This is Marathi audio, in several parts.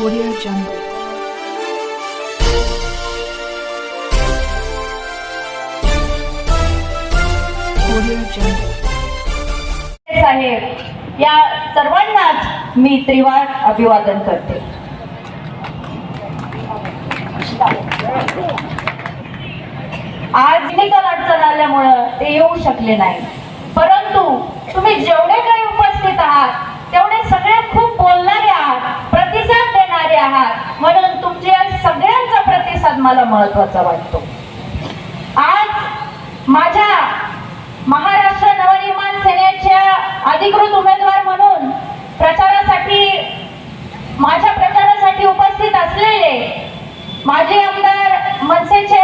Audio Jungle. साहेब या सर्वांनाच मी त्रिवार अभिवादन करते. आज निकाल अडचण आल्यामुळं ते येऊ शकले नाही. परंतु तुम्ही जेवढे काही उपस्थित आहात तेवढे सगळे खूप बोलणारे आहात प्रतिसाद देणारे आहात म्हणून तुमच्या सगळ्यांचा प्रतिसाद मला महत्त्वाचा वाटतो. आज माझ्या महाराष्ट्र नवनिर्माण सेनेच्या अधिकृत उमेदवार म्हणून प्रचारासाठी माझ्या प्रचारासाठी उपस्थित असलेले माजी आमदार मनसेचे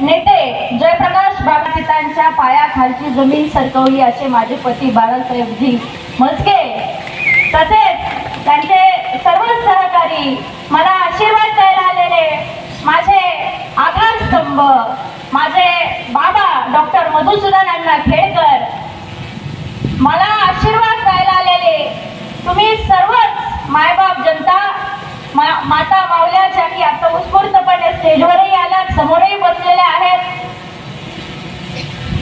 नेते जयप्रकाश बाबापितांच्या पायाखालची जमीन सरकवली असे माझे पती बाळासाहेबजी मस्के तसेच त्यांचे सर्व सहकारी मला आशीर्वाद द्यायला आलेले माझे आधारस्तंभ माझे बाबा डॉक्टर मधुसूदन अण्णा खेडकर मला आशीर्वाद द्यायला आलेले. तुम्ही सर्वच मायबाप जनता मा- माता मावल्या ज्या की आता उत्स्फूर्तपणे स्टेजवरही आल्यात समोरही बसलेल्या आहेत.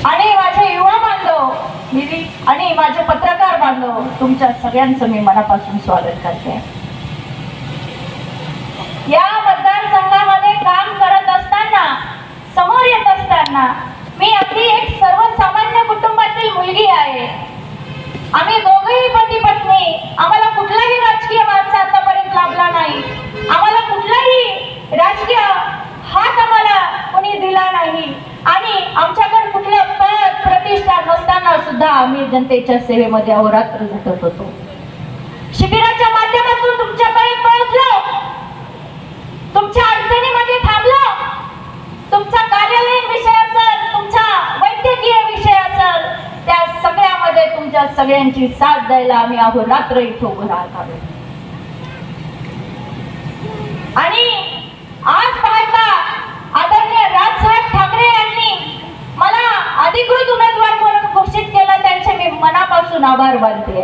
आणि माझे युवा बांधव मी आणि माझे पत्रकार बांधव तुमच्या सगळ्यांचं मी मनापासून स्वागत करते. या मतदारसंघामध्ये काम करत असताना समोर येत मी अगदी एक सर्वसामान्य कुटुंबातील मुलगी आहे. आम्ही दोघेही पती पत्नी आम्हाला कुठलाही राजकीय वारसा आतापर्यंत लाभला नाही. आम्हाला कुठलाही राजकीय हात आम्हाला कोणी दिला नाही. आणि आमच्याकडे कुठलं पद प्रतिष्ठा नसताना सुद्धा आम्ही जनतेच्या सेवेमध्ये अहोरात्र झटत होतो. शिबिराच्या माध्यमातून तुमच्यापर्यंत पोहोचलो. तुमच्या अडचणीमध्ये थांबलो. तुमचा कार्यालयीन विषय असेल तुमचा वैद्यकीय विषय असेल त्या सगळ्यामध्ये तुमच्या सगळ्यांची साथ द्यायला आम्ही अहोरात्र इथं उभं राहत आहोत. आणि आज पाहता आदरणीय राजसाहेब ठाकरे यांनी मला अधिकृत उमेदवार म्हणून घोषित केलं त्यांचे मी मनापासून आभार मानते.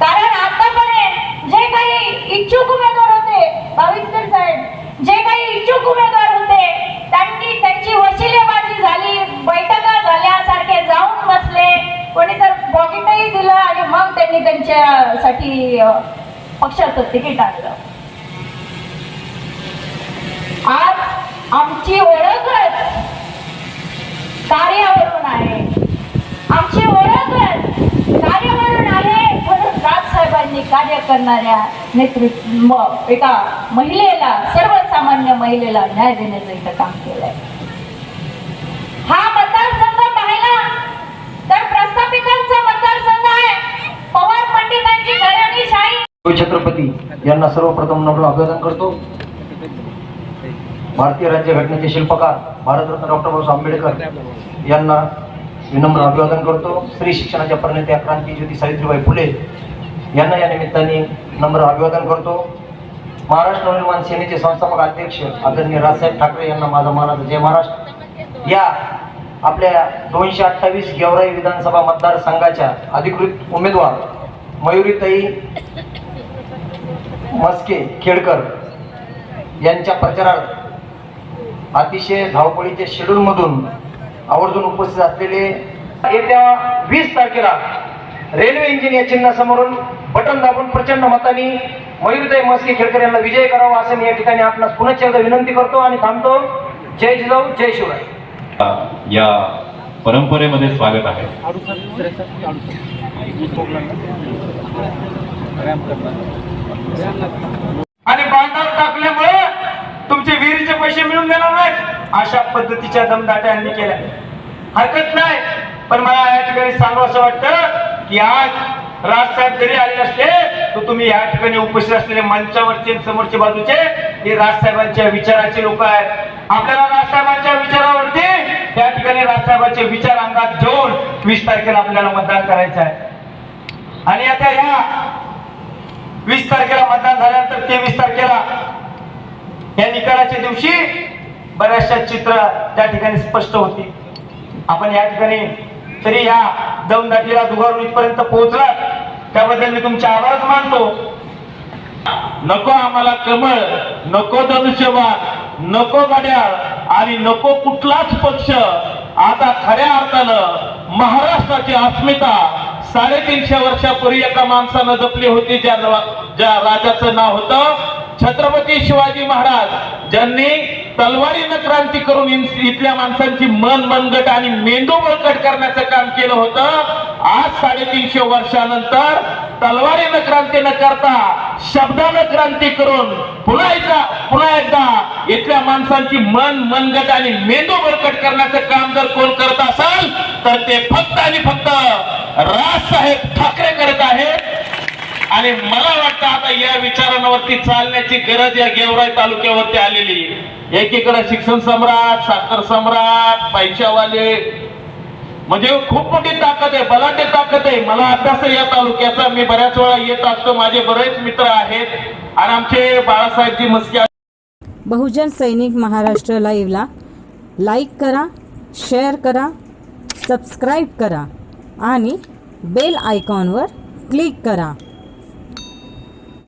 कारण आतापर्यंत जे काही इच्छुक उमेदवार होते बावीस साहेब जे काही इच्छुक उमेदवार होते त्यांनी त्यांची वशिलेबाजी झाली बैठका झाल्यासारखे जाऊन बसले कोणी तर बॉकेटही दिलं आणि मग त्यांनी त्यांच्यासाठी अ, पक्षाचं तिकीट आणलं आज आमची ओळखच कार्यावरून आहे. आमची ओळखच कार्यावरून आहे म्हणून राजसाहेबांनी कार्य करणाऱ्या नेतृत्व एका महिलेला सर्वसामान्य महिलेला न्याय देण्याचं इथं काम केलंय. हा छत्रपती यांना सर्वप्रथम नम्र अभिवादन करतो. भारतीय राज्यघटनेचे शिल्पकार भारतरत्न डॉक्टर बाबासाहेब आंबेडकर यांना विनम्र अभिवादन करतो. स्त्री शिक्षणाच्या प्रणेत्या क्रांतीज्योती सावित्रीबाई फुले यांना या निमित्ताने नम्र अभिवादन करतो. महाराष्ट्र नवनिर्माण सेनेचे संस्थापक अध्यक्ष आदरणीय राजसाहेब ठाकरे यांना माझा मानाचा जय महाराष्ट्र. या आपल्या दोनशे अठ्ठावीस गेवराई विधानसभा मतदारसंघाच्या अधिकृत उमेदवार मयुरीताई मस्के खेडकर यांच्या प्रचारात अतिशय धावपळीच्या शेड्यूल मधून आवर्जून उपस्थित असलेले येत्या वीस तारखेला रेल्वे इंजिन या चिन्हासमोरून बटन दाबून प्रचंड मताने मयुरताई मस्के खेडकर यांना विजय करावा असं मी या ठिकाणी आपणास पुनश्च एकदा विनंती करतो आणि थांबतो. जय जिजाऊ जय शिवराय. या परंपरेमध्ये स्वागत आहे. आणि बांधावर टाकल्यामुळे तुमचे विहिरीचे पैसे मिळून देणार नाहीत. अशा पद्धतीच्या दमदाट्या यांनी केल्या. हरकत नाही. पण मला या ठिकाणी सांगू असं वाटतं की आज राजसाहेब जरी आले असले तर तुम्ही या ठिकाणी उपस्थित असलेले मंचावरचे समोरच्या समोरचे बाजूचे हे राजसाहेबांच्या विचाराचे लोक आहेत. आपल्याला राजसाहेबांच्या विचारावरती त्या ठिकाणी राजसाहेबांचे विचार अंगात घेऊन वीस तारखेला आपल्याला मतदान करायचं आहे. आणि आता ह्या वीस तारखेला मतदान झाल्यानंतर तेवीस तारखेला या निकालाच्या दिवशी बऱ्याचशा चित्र त्या ठिकाणी स्पष्ट होती. आपण या ठिकाणी तरी या दमदाटीला दुगारून इथपर्यंत पोहोचलात. त्याबद्दल मी तुमचे आभारच मानतो. नको आम्हाला कमळ नको धनुष्यबाण नको घड्याळ आणि नको कुठलाच पक्ष. आता खऱ्या अर्थानं महाराष्ट्राची अस्मिता साडेतीनशे वर्षापूर्वी एका माणसानं जपली होती ज्या ज्या राजाचं नाव होतं छत्रपती शिवाजी महाराज. ज्यांनी तलवारीनं क्रांती करून इथल्या माणसांची मन मनगट आणि मेंदू बळकट करण्याचं काम केलं होतं. आज साडेतीनशे वर्षानंतर तलवारीनं क्रांती न करता शब्दानं क्रांती करून पुन्हा एकदा पुन्हा एकदा इथल्या माणसांची मन मनगट आणि मेंदू बळकट करण्याचं काम जर कोण करत असाल तर ते फक्त आणि फक्त राजसाहेब ठाकरे करत आहेत. आणि मला वाटतं आता या विचारांवरती चालण्याची गरज या गेवराई तालुक्यावरती आलेली एकीकडे शिक्षण सम्राट साखर सम्राट पैशावाले म्हणजे खूप मोठी ताकद आहे बलाढ्य ताकद आहे. मला अभ्यास या तालुक्याचा. मी बऱ्याच वेळा येत असतो. माझे बरेच मित्र आहेत. आणि आमचे बाळासाहेबजी मस्के बहुजन सैनिक महाराष्ट्र लाईव्हला लाईक करा शेअर करा सबस्क्राईब करा आणि बेल आयकॉनवर क्लिक करा.